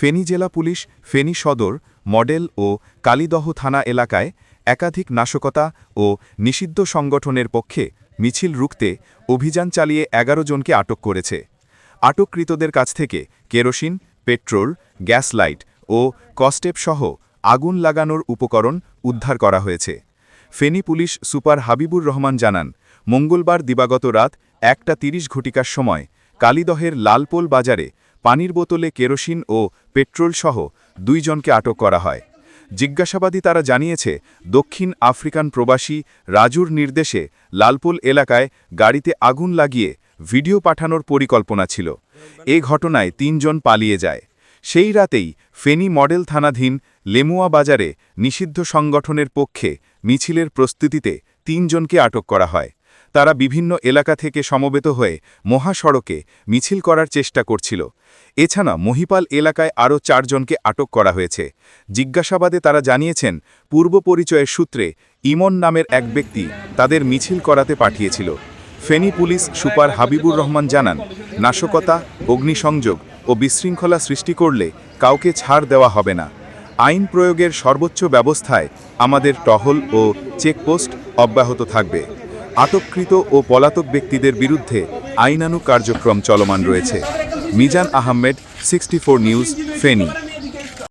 ফেনী জেলা পুলিশ, ফেনী সদর, মডেল ও কালীদহ থানা এলাকায় একাধিক নাশকতা ও নিষিদ্ধ সংগঠনের পক্ষে মিছিল রুখতে অভিযান চালিয়ে এগারো জনকে আটক করেছে। আটককৃতদের কাছ থেকে কেরোসিন, পেট্রোল গ্যাস লাইট ও কস্টেপ সহ আগুন লাগানোর উপকরণ উদ্ধার করা হয়েছে। ফেনী পুলিশ সুপার হাবিবুর রহমান জানান, মঙ্গলবার দিবাগত রাত একটা তিরিশ ঘটিকার সময় কালীদহের লালপোল বাজারে পানির বোতলে কেরোসিন ও পেট্রোল সহ দুইজনকে আটক করা হয়। জিজ্ঞাসাবাদী তারা জানিয়েছে, দক্ষিণ আফ্রিকান প্রবাসী রাজুর নির্দেশে লালপোল এলাকায় গাড়িতে আগুন লাগিয়ে ভিডিও পাঠানোর পরিকল্পনা ছিল। এ ঘটনায় তিনজন পালিয়ে যায়। সেই রাতেই ফেনী মডেল থানাধীন লেমুয়া বাজারে নিষিদ্ধ সংগঠনের পক্ষে মিছিলের প্রস্তুতিতে তিনজনকে আটক করা হয়। তারা বিভিন্ন এলাকা থেকে সমবেত হয়ে মহাসড়কে মিছিল করার চেষ্টা করছিল। এছাড়া মহিপাল এলাকায় আরও চারজনকে আটক করা হয়েছে। জিজ্ঞাসাবাদে তারা জানিয়েছেন, পূর্ব পরিচয়ের সূত্রে ইমন নামের এক ব্যক্তি তাদের মিছিল করাতে পাঠিয়েছিল। ফেনী পুলিশ সুপার হাবিবুর রহমান জানান, নাশকতা, অগ্নিসংযোগ ও বিশৃঙ্খলা সৃষ্টি করলে কাউকে ছাড় দেওয়া হবে না। আইন প্রয়োগের সর্বোচ্চ ব্যবস্থায় আমাদের টহল ও চেকপোস্ট অব্যাহত থাকবে। আটককৃত ও পলাতক ব্যক্তিদের বিরুদ্ধে আইনানু কার্যক্রম চলমান রয়েছে। Mizan Ahmed sixty news Feni.